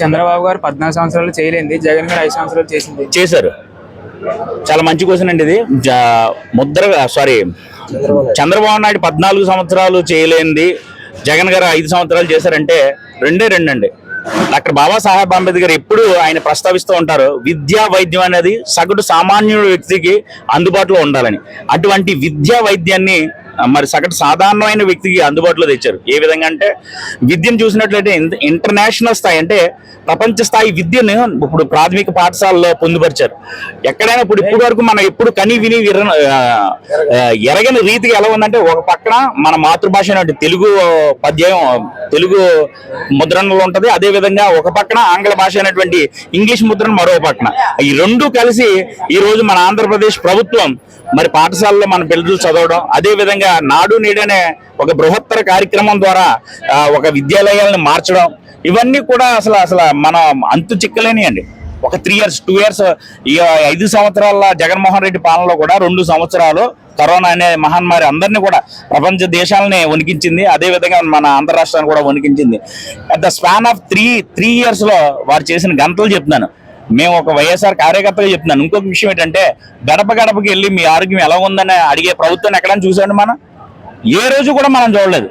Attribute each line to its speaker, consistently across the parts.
Speaker 1: చంద్రబాబు గారు పద్నాలుగు సంవత్సరాలు చేయలేంది జగన్ గారు ఐదు సంవత్సరాలు చేసింది.
Speaker 2: చేశారు. చాలా మంచి క్వశ్చన్ అండి ఇది. ముద్ర సారీ చంద్రబాబు. నాయుడు పద్నాలుగు సంవత్సరాలు చేయలేనిది జగన్ గారు ఐదు సంవత్సరాలు చేశారంటే రెండే రెండండి. డాక్టర్ బాబాసాహెబ్ అంబేద్కర్ ఎప్పుడు ఆయన ప్రస్తావిస్తూ ఉంటారు విద్యా వైద్యం అనేది సగటు సామాన్యుడు వ్యక్తికి అందుబాటులో ఉండాలని. అటువంటి విద్యా వైద్యాన్ని మరి సగటు సాధారణమైన వ్యక్తికి అందుబాటులో తెచ్చారు. ఏ విధంగా అంటే విద్యను చూసినట్లయితే ఇంటర్నేషనల్ స్థాయి అంటే ప్రపంచ స్థాయి విద్యను ఇప్పుడు ప్రాథమిక పాఠశాలలో పొందుపరిచారు. ఎక్కడైనా ఇప్పుడు ఇప్పటి వరకు మనం ఎప్పుడు కని విని విర- ఎరగని రీతిగా ఎలా ఉందంటే ఒక పక్కన మన మాతృభాష తెలుగు పద్యం తెలుగు ముద్రణలో ఉంటది. అదే విధంగా ఒక పక్కన ఆంగ్ల భాష అయినటువంటి ఇంగ్లీష్ ముద్రణ మరో పక్కన. ఈ రెండు కలిసి ఈ రోజు మన ఆంధ్రప్రదేశ్ ప్రభుత్వం మరి పాఠశాలలో మన పిల్లలు చదవడం అదే విధంగా నాడు నీడనే ఒక బృహత్తర కార్యక్రమం ద్వారా ఒక విద్యాలయాలను మార్చడం ఇవన్నీ కూడా అసలు అసలు మన అంతు చిక్కలేని అండి ఒక త్రీ ఇయర్స్ టూ ఇయర్స్ ఈ ఐదు సంవత్సరాల జగన్మోహన్ రెడ్డి పాలనలో కూడా రెండు సంవత్సరాలు కరోనా అనే మహమ్మారి అందరినీ కూడా ప్రపంచ దేశాలని వణికించింది. అదే విధంగా మన ఆంధ్ర రాష్ట్రాన్ని కూడా వణికించింది. At the span of three three ఇయర్స్లో వారు చేసిన గంటలు చెప్తున్నాను. మేము ఒక వైఎస్ఆర్ కార్యకర్తగా చెప్తున్నాను. ఇంకొక విషయం ఏంటంటే గడప గడపకి వెళ్ళి మీ ఆరోగ్యం ఎలా ఉందని అడిగే ప్రభుత్వాన్ని ఎక్కడైనా చూసాండి మనం? ఏ రోజు కూడా మనం చూడలేదు.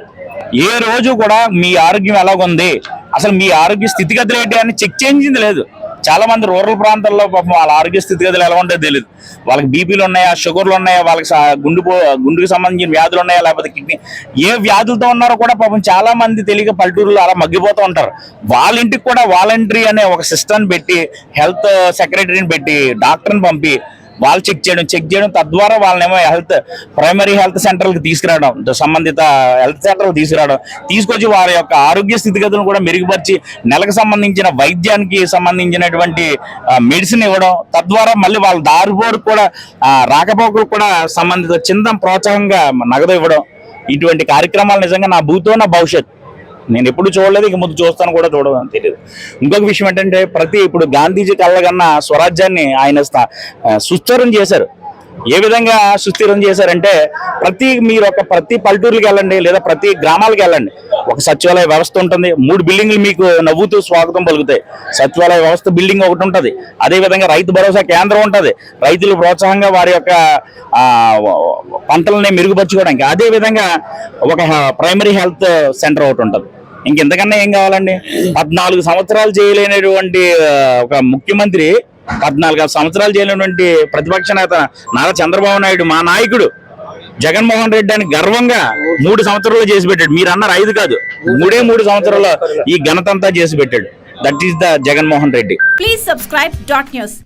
Speaker 2: ఏ రోజు కూడా మీ ఆరోగ్యం ఎలాగుంది? అసలు మీ ఆరోగ్య స్థితిగతులు ఏంటి అని చెక్ చేయించింది లేదు. చాలా మంది రూరల్ ప్రాంతాల్లో పాపం వాళ్ళ ఆరోగ్య స్థితిగతులు ఎలా ఉంటాయో తెలియదు వాళ్ళకి బీపీలు ఉన్నాయా షుగర్లు ఉన్నాయా వాళ్ళకి గుండెపో గుండు పో- గుండెకి సంబంధించిన వ్యాధులు ఉన్నాయా లేకపోతే కిడ్నీ ఏ వ్యాధులతో ఉన్నారో కూడా పాపం చాలా మంది తెలియక పల్లెటూరులో అలా మగ్గిపోతూ ఉంటారు. వాళ్ళ ఇంటికి కూడా వాలంటరీ అనే ఒక సిస్టమ్ పెట్టి హెల్త్ సెక్రటరీని పెట్టి డాక్టర్ని పంపి వాళ్ళు చెక్ చేయడం చెక్ చేయడం తద్వారా వాళ్ళనేమో హెల్త్ ప్రైమరీ హెల్త్ సెంటర్కి తీసుకురావడం సంబంధిత హెల్త్ సెంటర్కి తీసుకురావడం. తీసుకొచ్చి వారి యొక్క ఆరోగ్య స్థితిగతులను కూడా మెరుగుపరిచి నెలకు సంబంధించిన వైద్యానికి సంబంధించినటువంటి మెడిసిన్ ఇవ్వడం. తద్వారా మళ్ళీ వాళ్ళ దారిపోరు కూడా రాకపోకలు రాకపోకలకు కూడా సంబంధిత చిందం ప్రోత్సాహంగా నగదు ఇవ్వడం. ఇటువంటి కార్యక్రమాలు నిజంగా నా భూతో నా భవిష్యత్ నేను ఎప్పుడు చూడలేదు ఇక ముందు చూస్తాను కూడా చూడదు తెలియదు ఇంకొక విషయం ఏంటంటే ప్రతి ఇప్పుడు గాంధీజీ కళ్ళగన్న స్వరాజ్యాన్ని ఆయన స్థా- సుస్థిరం చేశారు. ఏ విధంగా సుస్థిరం చేశారంటే ప్రతి మీరు ఒక ప్రతి పల్లెటూరుకి వెళ్ళండి లేదా ప్రతి గ్రామాలకు వెళ్ళండి. ఒక సచివాలయ వ్యవస్థ ఉంటుంది మూడు బిల్డింగ్లు మీకు నవ్వుతూ స్వాగతం పలుకుతాయి. సచివాలయ వ్యవస్థ బిల్డింగ్ ఒకటి ఉంటుంది. అదే విధంగా రైతు భరోసా కేంద్రం ఉంటుంది. రైతులు ప్రోత్సాహంగా వారి యొక్క పంటలని మెరుగుపరచుకోవడానికి. అదేవిధంగా ఒక ప్రైమరీ హెల్త్ సెంటర్ ఒకటి ఉంటుంది. ఇంకెంతకన్నా ఏం కావాలండి? పద్నాలుగు సంవత్సరాలు చేయలేనటువంటి ఒక ముఖ్యమంత్రి పద్నాలుగు సంవత్సరాలు చేయలేనటువంటి ప్రతిపక్ష నేత నారా చంద్రబాబు నాయుడు మా నాయకుడు జగన్మోహన్ రెడ్డి అని గర్వంగా మూడు సంవత్సరాలు చేసి పెట్టాడు. మీరు అన్నారు ఐదు కాదు మూడే మూడు సంవత్సరాలు ఈ ఘనతంతా చేసి పెట్టాడు. That is the Jaganmohan Reddy.
Speaker 3: Please subscribe dot news